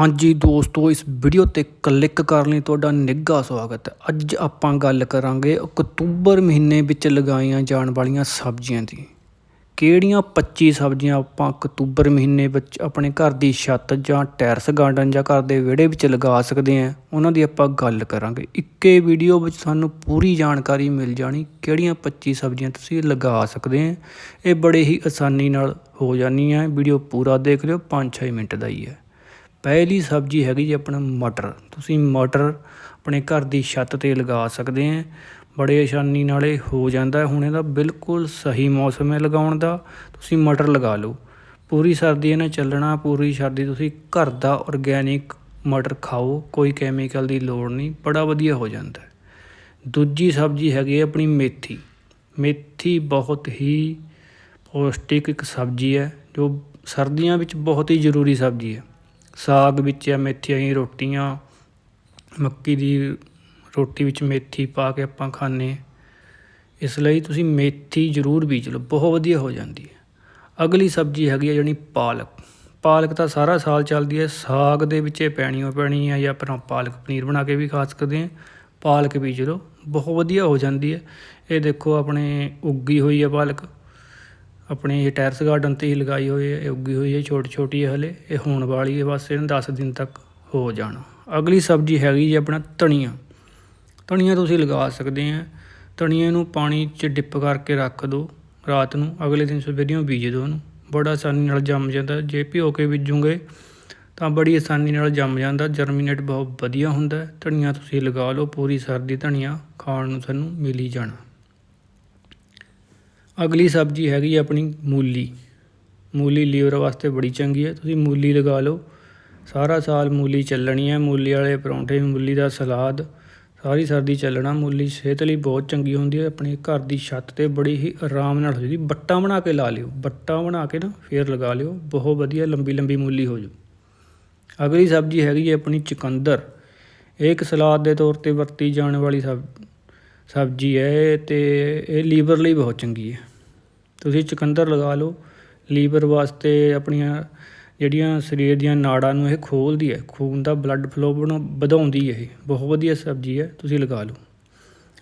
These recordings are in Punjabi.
ਹਾਂਜੀ ਦੋਸਤੋ, ਇਸ ਵੀਡੀਓ ਤੇ ਕਲਿੱਕ ਕਰਨ ਲਈ ਤੁਹਾਡਾ ਨਿੱਘਾ ਸਵਾਗਤ ਹੈ। ਅੱਜ ਆਪਾਂ ਗੱਲ ਕਰਾਂਗੇ ਅਕਤੂਬਰ ਮਹੀਨੇ ਵਿੱਚ ਲਗਾਈਆਂ ਜਾਣ ਵਾਲੀਆਂ ਸਬਜ਼ੀਆਂ ਦੀ। ਕਿਹੜੀਆਂ 25 ਸਬਜ਼ੀਆਂ ਆਪਾਂ ਅਕਤੂਬਰ ਮਹੀਨੇ ਵਿੱਚ ਆਪਣੇ ਘਰ ਦੀ ਛੱਤ ਜਾਂ ਟੈਰਸ ਗਾਰਡਨ ਜਾਂ ਘਰ ਦੇ ਵਿਹੜੇ ਵਿੱਚ ਲਗਾ ਸਕਦੇ ਹਾਂ? ਉਹਨਾਂ ਦੀ ਆਪਾਂ ਗੱਲ ਕਰਾਂਗੇ। ਇੱਕੇ ਵੀਡੀਓ ਵਿੱਚ ਸਾਨੂੰ ਪੂਰੀ ਜਾਣਕਾਰੀ ਮਿਲ ਜਾਣੀ ਕਿਹੜੀਆਂ 25 ਸਬਜ਼ੀਆਂ ਤੁਸੀਂ ਲਗਾ ਸਕਦੇ ਹੋ। ਇਹ ਬੜੇ ਹੀ ਆਸਾਨੀ ਨਾਲ ਹੋ ਜਾਣੀਆਂ ਵੀਡੀਓ ਪੂਰਾ ਦੇਖ ਲਿਓ 5-6 ਮਿੰਟ ਦਾ ਹੀ ਹੈ। ਪਹਿਲੀ ਸਬਜ਼ੀ ਹੈਗੀ ਜੀ ਆਪਣਾ ਮਟਰ। ਤੁਸੀਂ ਮਟਰ ਆਪਣੇ ਘਰ ਦੀ ਛੱਤ ਤੇ ਲਗਾ ਸਕਦੇ ਹੈ ਬੜੇ ਆਸਾਨੀ ਨਾਲ ਇਹ ਹੋ ਜਾਂਦਾ ਹੁਣ ਇਹਦਾ ਬਿਲਕੁਲ ਸਹੀ ਮੌਸਮ ਹੈ ਲਗਾਉਣ ਦਾ। ਤੁਸੀਂ ਮਟਰ ਲਗਾ ਲਓ। ਪੂਰੀ ਸਰਦੀ ਇਹਨੇ ਚੱਲਣਾ, ਪੂਰੀ ਸਰਦੀ ਤੁਸੀਂ ਘਰ ਦਾ ਔਰਗੈਨਿਕ ਮਟਰ ਖਾਓ। ਕੋਈ ਕੈਮੀਕਲ ਦੀ ਲੋੜ ਨਹੀਂ। ਬੜਾ ਵਧੀਆ ਹੋ ਜਾਂਦਾ ਦੂਜੀ ਸਬਜ਼ੀ ਹੈਗੀ ਹੈ ਆਪਣੀ ਮੇਥੀ। ਮੇਥੀ ਬਹੁਤ ਹੀ ਪੌਸ਼ਟਿਕ ਇੱਕ ਸਬਜ਼ੀ ਹੈ, ਜੋ ਸਰਦੀਆਂ ਵਿੱਚ ਬਹੁਤ ਹੀ ਜ਼ਰੂਰੀ ਸਬਜ਼ੀ ਹੈ। ਸਾਗ ਵਿੱਚ ਹੈ ਮੇਥੀ ਅਸੀਂ ਰੋਟੀਆਂ, ਮੱਕੀ ਦੀ ਰੋਟੀ ਵਿੱਚ ਮੇਥੀ ਪਾ ਕੇ ਆਪਾਂ ਖਾਂਦੇ ਇਸ ਲਈ ਤੁਸੀਂ ਮੇਥੀ ਜ਼ਰੂਰ ਬੀਜ ਲਓ, ਬਹੁਤ ਵਧੀਆ ਹੋ ਜਾਂਦੀ ਹੈ। ਅਗਲੀ ਸਬਜ਼ੀ ਹੈਗੀ ਹੈ ਜਿਹੜੀ ਪਾਲਕ। ਪਾਲਕ ਤਾਂ ਸਾਰਾ ਸਾਲ ਚੱਲਦੀ ਹੈ, ਸਾਗ ਦੇ ਵਿੱਚ ਇਹ ਪੈਣੀ ਓ ਪੈਣੀ ਹੈ ਜਾਂ ਆਪਾਂ ਪਾਲਕ ਪਨੀਰ ਬਣਾ ਕੇ ਵੀ ਖਾ ਸਕਦੇ ਹਾਂ। ਪਾਲਕ ਬੀਜ ਲਓ, ਬਹੁਤ ਵਧੀਆ ਹੋ ਜਾਂਦੀ ਹੈ। ਇਹ ਦੇਖੋ ਆਪਣੇ ਉੱਗੀ ਹੋਈ ਹੈ ਪਾਲਕ। ਆਪਣੇ ਇਹ ਟੈਰਸ ਗਾਰਡਨ ਤੇ ਹੀ ਲਗਾਈ ਹੋਈ ਹੈ, ਇਹ ਉੱਗੀ ਹੋਈ ਹੈ ਛੋਟੀ ਛੋਟੀ ਹੈ ਹਲੇ, ਇਹ ਹੋਣ ਵਾਲੀ ਹੈ, ਬਸ ਇਹਨੂੰ 10 ਦਿਨ ਤੱਕ ਹੋ ਜਾਣਾ। ਅਗਲੀ ਸਬਜ਼ੀ ਹੈਗੀ ਜੀ ਆਪਣਾ ਧਨੀਆ। ਧਨੀਆ ਤੁਸੀਂ ਲਗਾ ਸਕਦੇ ਆ। ਧਨੀਏ ਨੂੰ ਪਾਣੀ 'ਚ ਡਿਪ ਕਰਕੇ ਰੱਖ ਦਿਓ ਰਾਤ ਨੂੰ, ਅਗਲੇ ਦਿਨ ਸਵੇਰੇ ਬੀਜ ਦਿਓ ਉਹਨੂੰ। ਬੜਾ ਆਸਾਨੀ ਨਾਲ ਜੰਮ ਜਾਂਦਾ। ਜੇ ਭਿਓ ਕੇ ਬੀਜੋਗੇ ਤਾਂ ਬੜੀ ਆਸਾਨੀ ਨਾਲ ਜੰਮ ਜਾਂਦਾ। ਜਰਮੀਨੇਟ ਬਹੁਤ ਵਧੀਆ ਹੁੰਦਾ। ਧਨੀਆ ਤੁਸੀਂ ਲਗਾ ਲਓ, ਪੂਰੀ ਸਰਦੀ ਧਨੀਆ ਖਾਣ ਨੂੰ ਤੁਹਾਨੂੰ ਮਿਲ ਹੀ ਜਾਣਾ। ਅਗਲੀ ਸਬਜ਼ੀ ਹੈਗੀ ਆਪਣੀ ਮੂਲੀ। ਮੂਲੀ ਲੀਵਰ ਵਾਸਤੇ ਬੜੀ ਚੰਗੀ ਹੈ ਤੁਸੀਂ ਮੂਲੀ ਲਗਾ ਲਓ। ਸਾਰਾ ਸਾਲ ਮੂਲੀ ਚੱਲਣੀ ਹੈ ਮੂਲੀ ਵਾਲੇ ਪਰੌਂਠੇ, ਮੂਲੀ ਦਾ ਸਲਾਦ, ਸਾਰੀ ਸਰਦੀ ਚੱਲਣਾ। ਮੂਲੀ ਸਿਹਤ ਲਈ ਬਹੁਤ ਚੰਗੀ ਹੁੰਦੀ ਹੈ ਆਪਣੇ ਘਰ ਦੀ ਛੱਤ ਤੇ ਬੜੀ ਹੀ ਆਰਾਮ ਨਾਲ ਹੋ ਜਾਂਦੀ ਬੱਟਾ ਬਣਾ ਕੇ ਲਾ ਲਿਓ। ਬੱਟਾ ਬਣਾ ਕੇ ਨਾ ਫੇਰ ਲਗਾ ਲਿਓ। ਬਹੁਤ ਵਧੀਆ ਲੰਬੀ ਲੰਬੀ ਮੂਲੀ ਹੋ ਜੂ। ਅਗਲੀ ਸਬਜ਼ੀ ਹੈਗੀ ਹੈ ਆਪਣੀ ਚੁਕੰਦਰ। ਇਹ ਇੱਕ ਸਲਾਦ ਦੇ ਤੌਰ ਤੇ ਵਰਤੀ ਜਾਣ ਵਾਲੀ ਸਬ, ਸਬਜ਼ੀ ਹੈ। ਤੇ ਇਹ ਲੀਵਰ ਲਈ ਬਹੁਤ ਚੰਗੀ ਹੈ। ਤੁਸੀਂ ਚੁਕੰਦਰ ਲਗਾ ਲਓ, ਲੀਵਰ ਵਾਸਤੇ ਆਪਣੀਆਂ ਜਿਹੜੀਆਂ ਸਰੀਰ ਦੀਆਂ ਨਾੜਾਂ ਨੂੰ ਇਹ ਖੋਲਦੀ ਹੈ, ਖੂਨ ਦਾ ਬਲੱਡ ਫਲੋ ਵਧਾਉਂਦੀ ਹੈ ਇਹ, ਬਹੁਤ ਵਧੀਆ ਸਬਜ਼ੀ ਹੈ, ਤੁਸੀਂ ਲਗਾ ਲਓ।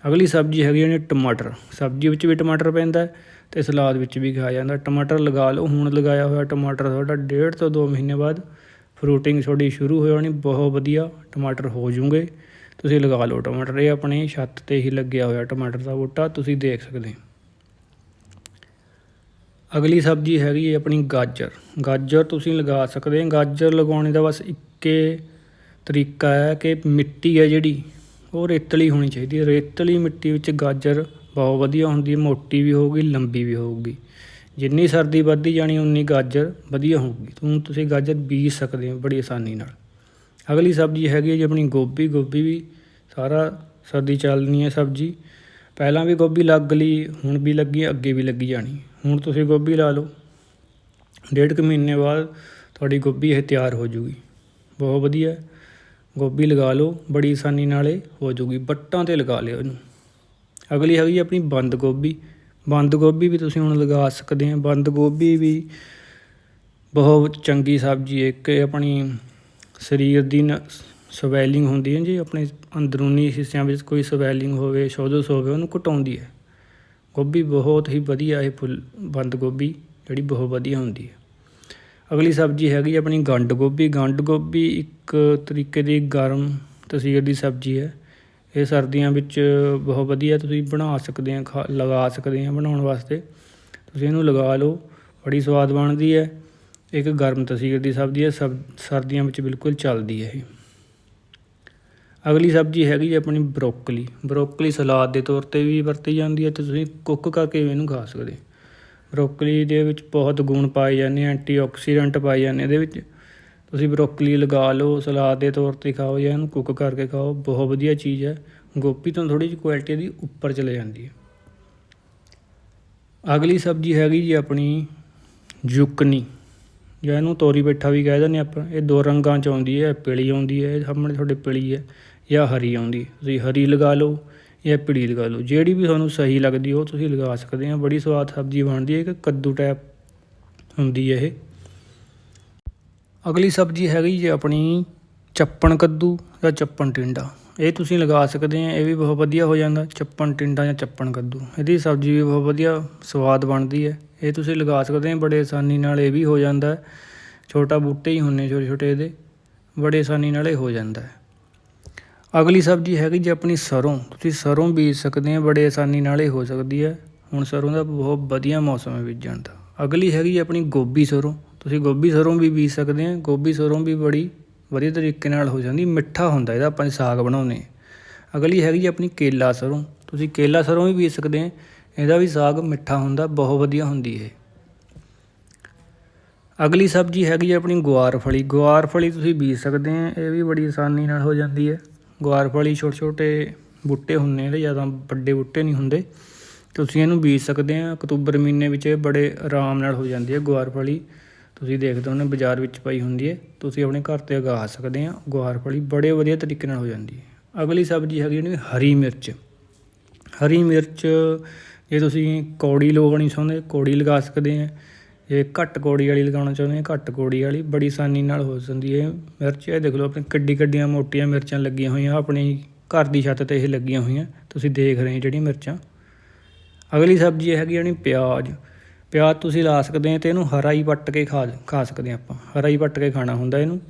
ਅਗਲੀ ਸਬਜ਼ੀ ਹੈਗੀ ਹੈ ਟਮਾਟਰ, ਸਬਜ਼ੀ ਵਿੱਚ ਵੀ ਟਮਾਟਰ ਪੈਂਦਾ ਹੈ ਤੇ ਸਲਾਦ ਵਿੱਚ ਵੀ ਖਾਇਆ ਜਾਂਦਾ ਟਮਾਟਰ ਲਗਾ ਲਓ, ਹੁਣ ਲਗਾਇਆ ਹੋਇਆ ਟਮਾਟਰ ਤੁਹਾਡਾ ਡੇਢ ਤੋਂ 2 ਮਹੀਨੇ ਬਾਅਦ ਫਰੂਟਿੰਗ ਤੁਹਾਡੀ ਸ਼ੁਰੂ ਹੋ ਜਾਣੀ, ਬਹੁਤ ਵਧੀਆ, ਟਮਾਟਰ ਹੋ ਜੂਗੇ ਤੁਸੀਂ ਲਗਾ ਲਓ ਟਮਾਟਰ, ਇਹ ਆਪਣੇ ਛੱਤ ਤੇ ਹੀ ਲੱਗਿਆ ਹੋਇਆ ਟਮਾਟਰ ਦਾ ਬੂਟਾ, ਤੁਸੀਂ ਦੇਖ ਸਕਦੇ ਹੋ। ਅਗਲੀ ਸਬਜ਼ੀ ਹੈਗੀ ਹੈ ਆਪਣੀ ਗਾਜਰ। ਗਾਜਰ ਤੁਸੀਂ ਲਗਾ ਸਕਦੇ ਹੋ। ਗਾਜਰ ਲਗਾਉਣੇ ਦਾ ਬਸ ਇੱਕੇ ਤਰੀਕਾ ਹੈ ਕਿ ਮਿੱਟੀ ਹੈ ਜਿਹੜੀ, ਉਹ ਰੇਤਲੀ ਹੋਣੀ ਚਾਹੀਦੀ ਹੈ। ਰੇਤਲੀ ਮਿੱਟੀ ਵਿੱਚ ਗਾਜਰ ਬਹੁਤ ਵਧੀਆ ਹੁੰਦੀ ਹੈ। ਮੋਟੀ ਵੀ ਹੋਊਗੀ, ਲੰਬੀ ਵੀ ਹੋਊਗੀ। ਜਿੰਨੀ ਸਰਦੀ ਵੱਧਦੀ ਜਾਣੀ, ਉਨੀ ਗਾਜਰ ਵਧੀਆ ਹੋਊਗੀ। ਤੂੰ ਤੁਸੀਂ ਗਾਜਰ ਬੀਜ ਸਕਦੇ ਹੋ ਬੜੀ ਆਸਾਨੀ ਨਾਲ। ਅਗਲੀ ਸਬਜ਼ੀ ਹੈਗੀ ਹੈ ਜੀ ਆਪਣੀ ਗੋਭੀ। ਗੋਭੀ ਵੀ ਸਾਰਾ ਸਰਦੀ ਚੱਲਣੀ ਹੈ ਸਬਜ਼ੀ। ਪਹਿਲਾਂ ਵੀ ਗੋਭੀ ਲੱਗ ਲਈ ਹੁਣ ਵੀ ਲੱਗੀ, ਅੱਗੇ ਵੀ ਲੱਗੀ ਜਾਣੀ। ਹੁਣ ਤੁਸੀਂ ਗੋਭੀ ਲਾ ਲਓ। ਡੇਢ ਕੁ ਮਹੀਨੇ ਬਾਅਦ ਤੁਹਾਡੀ ਗੋਭੀ ਇਹ ਤਿਆਰ ਹੋ ਜੂਗੀ। ਬਹੁਤ ਵਧੀਆ। ਗੋਭੀ ਲਗਾ ਲਓ, ਬੜੀ ਆਸਾਨੀ ਨਾਲ ਇਹ ਹੋ ਜੂਗੀ। ਬੱਟਾਂ ਤੇ ਲਗਾ ਲਿਓ ਇਹਨੂੰ। ਅਗਲੀ ਹੈਗੀ ਆਪਣੀ ਬੰਦ ਗੋਭੀ। ਬੰਦ ਗੋਭੀ ਵੀ ਤੁਸੀਂ ਹੁਣ ਲਗਾ ਸਕਦੇ ਆ। ਬੰਦ ਗੋਭੀ ਵੀ ਬਹੁਤ ਚੰਗੀ ਸਬਜ਼ੀ ਹੈ। ਕਿ ਆਪਣੀ ਸਰੀਰ ਦੀ ਸਵੈਲਿੰਗ ਹੁੰਦੀ ਹੈ ਜੀ, ਆਪਣੇ ਅੰਦਰੂਨੀ ਹਿੱਸਿਆਂ ਵਿੱਚ ਕੋਈ ਸਵੈਲਿੰਗ ਹੋਵੇ ਸੋਜਸ ਹੋਵੇ, ਉਹਨੂੰ ਘਟਾਉਂਦੀ ਹੈ। ਗੋਭੀ ਬਹੁਤ ਹੀ ਵਧੀਆ ਇਹ ਫੁੱਲ, ਬੰਦ ਗੋਭੀ ਜਿਹੜੀ ਬਹੁਤ ਵਧੀਆ ਹੁੰਦੀ ਹੈ। ਅਗਲੀ ਸਬਜ਼ੀ ਹੈਗੀ ਆਪਣੀ ਗੰਡ ਗੋਭੀ। ਗੰਡ ਗੋਭੀ ਇੱਕ ਤਰੀਕੇ ਦੀ ਗਰਮ ਤਸੀਰ ਦੀ ਸਬਜ਼ੀ ਹੈ। ਇਹ ਸਰਦੀਆਂ ਵਿੱਚ ਬਹੁਤ ਵਧੀਆ ਤੁਸੀਂ ਬਣਾ ਸਕਦੇ ਆ ਲਗਾ ਸਕਦੇ ਆ ਬਣਾਉਣ ਵਾਸਤੇ। ਤੁਸੀਂ ਇਹਨੂੰ ਲਗਾ ਲਓ, ਬੜੀ ਸਵਾਦ ਬਣਦੀ ਹੈ। ਇੱਕ ਗਰਮ ਤਸੀਰ ਦੀ ਸਬਜ਼ੀ ਹੈ, ਸਬ, ਸਰਦੀਆਂ ਵਿੱਚ ਬਿਲਕੁਲ ਚੱਲਦੀ ਹੈ ਇਹ। ਅਗਲੀ ਸਬਜ਼ੀ ਹੈਗੀ ਆਪਣੀ ਬਰੋਕਲੀ। ਬਰੋਕਲੀ ਸਲਾਦ ਦੇ ਤੌਰ ਤੇ ਵੀ ਵਰਤੀ ਜਾਂਦੀ ਹੈ ਤੇ ਤੁਸੀਂ ਕੁੱਕ ਕਰਕੇ ਵੀ ਇਹਨੂੰ ਖਾ ਸਕਦੇ। ਬਰੋਕਲੀ ਦੇ ਵਿੱਚ ਬਹੁਤ ਗੁਣ ਪਾਏ ਜਾਂਦੇ ਐਂਟੀਆਕਸੀਡੈਂਟ ਪਾਏ ਜਾਂਦੇ ਇਹਦੇ ਵਿੱਚ। ਤੁਸੀਂ ਬਰੋਕਲੀ ਲਗਾ ਲਓ, ਸਲਾਦ ਦੇ ਤੌਰ ਤੇ ਖਾਓ ਜਾਂ ਇਹਨੂੰ ਕੁੱਕ ਕਰਕੇ ਖਾਓ, ਬਹੁਤ ਵਧੀਆ ਚੀਜ਼ ਹੈ। ਗੋਭੀ ਤੋਂ ਥੋੜੀ ਜਿਹੀ ਕੁਆਲਿਟੀ ਦੀ ਉੱਪਰ ਚਲੇ ਜਾਂਦੀ ਹੈ। ਅਗਲੀ ਸਬਜ਼ੀ ਹੈਗੀ ਜੀ ਆਪਣੀ ਜੁਕਨੀ। ਜਾਂ ਇਹਨੂੰ ਤੋਰੀ ਬੈਠਾ ਵੀ ਕਹਿ ਦਿੰਦੇ ਆਪਾਂ, ਇਹ ਦੋ ਰੰਗਾਂ ਚ ਆਉਂਦੀ ਹੈ ਪੀਲੀ ਆਉਂਦੀ ਹੈ, ਇਹ ਸਾਹਮਣੇ ਤੁਹਾਡੇ ਪੀਲੀ ਹੈ, ਜਾਂ ਹਰੀ ਆਉਂਦੀ ਤੁਸੀਂ ਹਰੀ ਲਗਾ ਲਓ ਜਾਂ ਪੀਲੀ ਲਗਾ ਲਓ, ਜਿਹੜੀ ਵੀ ਤੁਹਾਨੂੰ ਸਹੀ ਲੱਗਦੀ ਉਹ ਤੁਸੀਂ ਲਗਾ ਸਕਦੇ ਆ ਬੜੀ ਸਵਾਦ ਸਬਜ਼ੀ ਬਣਦੀ ਹੈ, ਇੱਕ ਕੱਦੂ ਟਾਈਪ ਹੁੰਦੀ ਹੈ ਇਹ। ਅਗਲੀ ਸਬਜ਼ੀ ਹੈਗੀ ਜੀ ਆਪਣੀ ਚੱਪਣ ਕੱਦੂ ਜਾਂ ਚੱਪਣ ਟਿੰਡਾ। ਇਹ ਤੁਸੀਂ ਲਗਾ ਸਕਦੇ ਆ, ਇਹ ਵੀ ਬਹੁਤ ਵਧੀਆ ਹੋ ਜਾਂਦਾ, ਚੱਪਣ ਟਿੰਡਾ ਜਾਂ ਚੱਪਣ ਕੱਦੂ। ਇਹਦੀ ਸਬਜ਼ੀ ਵੀ ਬਹੁਤ ਵਧੀਆ ਸਵਾਦ ਬਣਦੀ ਹੈ। ਇਹ ਤੁਸੀਂ ਲਗਾ ਸਕਦੇ ਆ, ਬੜੇ ਆਸਾਨੀ ਨਾਲ ਇਹ ਵੀ ਹੋ ਜਾਂਦਾ ਛੋਟਾ ਬੂਟੇ ਹੀ ਹੁੰਨੇ ਛੋਟੇ ਛੋਟੇ ਇਹਦੇ, ਬੜੇ ਆਸਾਨੀ ਨਾਲ ਇਹ ਹੋ ਜਾਂਦਾ ਹੈ। ਅਗਲੀ ਸਬਜ਼ੀ ਹੈਗੀ ਜੀ ਆਪਣੀ ਸਰੋਂ। ਤੁਸੀਂ ਸਰੋਂ ਬੀਜ ਸਕਦੇ ਆ, ਬੜੇ ਆਸਾਨੀ ਨਾਲ ਇਹ ਹੋ ਸਕਦੀ ਹੈ। ਹੁਣ ਸਰੋਂ ਦਾ ਬਹੁਤ ਵਧੀਆ ਮੌਸਮ ਹੈ ਬੀਜਣ ਦਾ। ਅਗਲੀ ਹੈਗੀ ਜੀ ਆਪਣੀ ਗੋਭੀ ਸਰੋਂ। ਤੁਸੀਂ ਗੋਭੀ ਸਰੋਂ ਵੀ ਬੀਜ ਸਕਦੇ ਆ, ਗੋਭੀ ਸਰੋਂ ਵੀ ਬੜੀ ਵਧੀਆ ਤਰੀਕੇ ਨਾਲ ਹੋ ਜਾਂਦੀ, ਮਿੱਠਾ ਹੁੰਦਾ ਇਹਦਾ, ਆਪਾਂ ਸਾਗ ਬਣਾਉਂਦੇ ਅਗਲੀ ਹੈਗੀ ਜੀ ਆਪਣੀ ਕੇਲਾ ਸਰੋਂ। ਤੁਸੀਂ ਕੇਲਾ ਸਰੋਂ ਵੀ ਬੀਜ ਸਕਦੇ ਆ ਇਹਦਾ ਵੀ ਸਾਗ ਮਿੱਠਾ ਹੁੰਦਾ, ਬਹੁਤ ਵਧੀਆ ਹੁੰਦੀ ਹੈ ਅਗਲੀ ਸਬਜ਼ੀ ਹੈਗੀ ਆਪਣੀ ਗੁਆਰ ਫਲੀ। ਗੁਆਰ ਫਲੀ ਤੁਸੀਂ ਬੀਜ ਸਕਦੇ ਆ ਇਹ ਵੀ ਬੜੀ ਆਸਾਨੀ ਨਾਲ ਹੋ ਜਾਂਦੀ ਹੈ। ਗੁਆਰ ਫਲੀ ਛੋਟੇ ਛੋਟੇ ਬੂਟੇ ਹੁੰਦੇ ਇਹਦੇ ਜ਼ਿਆਦਾ ਵੱਡੇ ਬੂਟੇ ਨਹੀਂ ਹੁੰਦੇ। ਤੁਸੀਂ ਇਹਨੂੰ ਬੀਜ ਸਕਦੇ ਆ ਅਕਤੂਬਰ ਮਹੀਨੇ ਵਿੱਚ ਇਹ ਬੜੇ ਆਰਾਮ ਨਾਲ ਹੋ ਜਾਂਦੀ ਹੈ ਗੁਆਰ ਫਲੀ। ਤੁਸੀਂ ਦੇਖਦੇ ਹੋਣੇ ਬਾਜ਼ਾਰ ਵਿੱਚ ਪਈ ਹੁੰਦੀ ਹੈ, ਤੁਸੀਂ ਆਪਣੇ ਘਰ ਤੇ ਉਗਾ ਸਕਦੇ ਆ ਗੁਆਰ ਫਲੀ ਬੜੇ ਵਧੀਆ ਤਰੀਕੇ ਨਾਲ ਹੋ ਜਾਂਦੀ ਹੈ। ਅਗਲੀ ਸਬਜ਼ੀ ਹੈਗੀ ਜਿਹੜੀ ਹਰੀ ਮਿਰਚ। ਹਰੀ ਮਿਰਚ, ਜੇ ਤੁਸੀਂ ਕੌੜੀ ਲਗਾਉਣੀ ਚਾਹੁੰਦੇ, ਕੌੜੀ ਲਗਾ ਸਕਦੇ ਆ ਜੇ ਘੱਟ ਕੌੜੀ ਵਾਲੀ ਲਗਾਉਣਾ ਚਾਹੁੰਦੇ ਆ ਘੱਟ ਕੌੜੀ ਵਾਲੀ, ਬੜੀ ਆਸਾਨੀ ਨਾਲ ਹੋ ਜਾਂਦੀ ਹੈ। ਮਿਰਚ, ਇਹ ਦੇਖ ਲਓ, ਆਪਣੀ ਕਿੱਡੀ ਕਿੱਡੀਆਂ ਮੋਟੀਆਂ ਮਿਰਚਾਂ ਲੱਗੀਆਂ ਹੋਈਆਂ, ਆਪਣੀ ਘਰ ਦੀ ਛੱਤ ਤੇ ਇਹ ਲੱਗੀਆਂ ਹੋਈਆਂ, ਤੁਸੀਂ ਦੇਖ ਰਹੇ ਜਿਹੜੀਆਂ ਮਿਰਚਾਂ। ਅਗਲੀ ਸਬਜ਼ੀ ਹੈਗੀ ਜਾਣੀ ਪਿਆਜ਼। ਪਿਆਜ਼ ਤੁਸੀਂ ਲਾ ਸਕਦੇ ਆ ਤੇ ਇਹਨੂੰ ਹਰਾ ਹੀ ਪੱਟ ਕੇ ਖਾ ਖਾ ਸਕਦੇ ਆ ਆਪਾਂ। ਹਰਾ ਹੀ ਪੱਟ ਕੇ ਖਾਣਾ ਹੁੰਦਾ ਇਹਨੂੰ।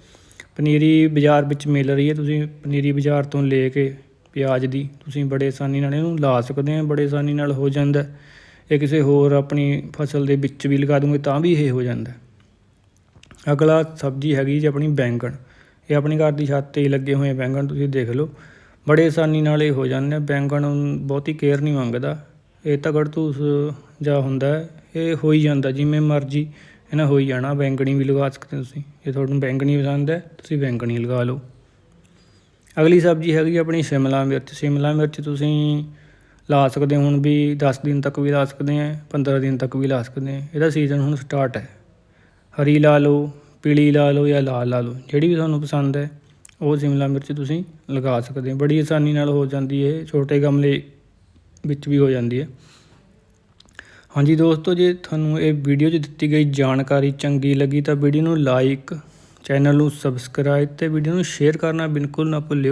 ਪਨੀਰੀ ਬਾਜ਼ਾਰ ਵਿੱਚ ਮਿਲ ਰਹੀ ਹੈ, ਤੁਸੀਂ ਪਨੀਰੀ ਬਾਜ਼ਾਰ ਤੋਂ ਲੈ ਕੇ ਪਿਆਜ਼ ਦੀ, ਤੁਸੀਂ ਬੜੇ ਆਸਾਨੀ ਨਾਲ ਇਹਨੂੰ ਲਾ ਸਕਦੇ ਆ ਬੜੇ ਆਸਾਨੀ ਨਾਲ ਹੋ ਜਾਂਦਾ। ਇਹ ਕਿਸੇ ਹੋਰ ਆਪਣੀ ਫਸਲ ਦੇ ਵਿੱਚ ਵੀ ਲਗਾ ਦੂੰਗੇ ਤਾਂ ਵੀ ਇਹ ਹੋ ਜਾਂਦਾ। ਅਗਲਾ ਸਬਜ਼ੀ ਹੈਗੀ ਜੀ ਆਪਣੀ ਬੈਂਗਣ। ਇਹ ਆਪਣੀ ਘਰ ਦੀ ਛੱਤ ਤੇ ਲੱਗੇ ਹੋਏ ਬੈਂਗਣ, ਤੁਸੀਂ ਦੇਖ ਲਓ। ਬੜੇ ਆਸਾਨੀ ਨਾਲ ਇਹ ਹੋ ਜਾਂਦੇ। ਆ ਬੈਂਗਣ ਬਹੁਤੀ ਕੇਅਰ ਨਹੀਂ ਮੰਗਦਾ। ਇਹ ਤਾਂ ਗੜਤੂਸ ਜਾਂ ਹੁੰਦਾ ਇਹ ਹੋਈ ਜਾਂਦਾ, ਜਿਵੇਂ ਮਰਜ਼ੀ ਇਹਨਾਂ ਨਾ, ਹੋਈ ਜਾਣਾ, ਬੈਂਗਣੀ ਵੀ ਲਗਾ ਸਕਦੇ ਤੁਸੀਂ। ਜੇ ਤੁਹਾਨੂੰ ਬੈਂਗਣੀ ਪਸੰਦ ਹੈ, ਤੁਸੀਂ ਬੈਂਗਣੀ ਲਗਾ ਲਓ। ਅਗਲੀ ਸਬਜ਼ੀ ਹੈਗੀ ਆਪਣੀ ਸ਼ਿਮਲਾ ਮਿਰਚ। ਸ਼ਿਮਲਾ ਮਿਰਚ ਤੁਸੀਂ ਲਾ ਸਕਦੇ ਹੁਣ ਵੀ 10 ਦਿਨ ਤੱਕ ਵੀ ਲਾ ਸਕਦੇ ਆ 15 ਦਿਨ ਤੱਕ ਵੀ ਲਾ ਸਕਦੇ ਆ ਇਹਦਾ ਸੀਜ਼ਨ ਹੁਣ ਸਟਾਰਟ ਹੈ। ਹਰੀ ਲਾ ਲਓ, ਪੀਲੀ ਲਾ ਲਓ ਜਾਂ ਲਾਲ ਲਾ ਲਓ, ਜਿਹੜੀ ਵੀ ਤੁਹਾਨੂੰ ਪਸੰਦ ਹੈ, ਉਹ ਸ਼ਿਮਲਾ ਮਿਰਚ ਤੁਸੀਂ ਲਗਾ ਸਕਦੇ ਹੋ। ਬੜੀ ਆਸਾਨੀ ਨਾਲ ਹੋ ਜਾਂਦੀ ਹੈ, ਛੋਟੇ ਗਮਲੇ ਵਿੱਚ ਵੀ ਹੋ ਜਾਂਦੀ ਹੈ। ਹਾਂਜੀ ਦੋਸਤੋ, ਜੇ ਤੁਹਾਨੂੰ ਇਹ ਵੀਡੀਓ 'ਚ ਦਿੱਤੀ ਗਈ ਜਾਣਕਾਰੀ ਚੰਗੀ ਲੱਗੀ ਤਾਂ ਵੀਡੀਓ ਨੂੰ ਲਾਈਕ, ਚੈਨਲ ਨੂੰ ਸਬਸਕ੍ਰਾਈਬ ਅਤੇ ਵੀਡੀਓ ਨੂੰ ਸ਼ੇਅਰ ਕਰਨਾ ਬਿਲਕੁਲ ਨਾ ਭੁੱਲਿਓ।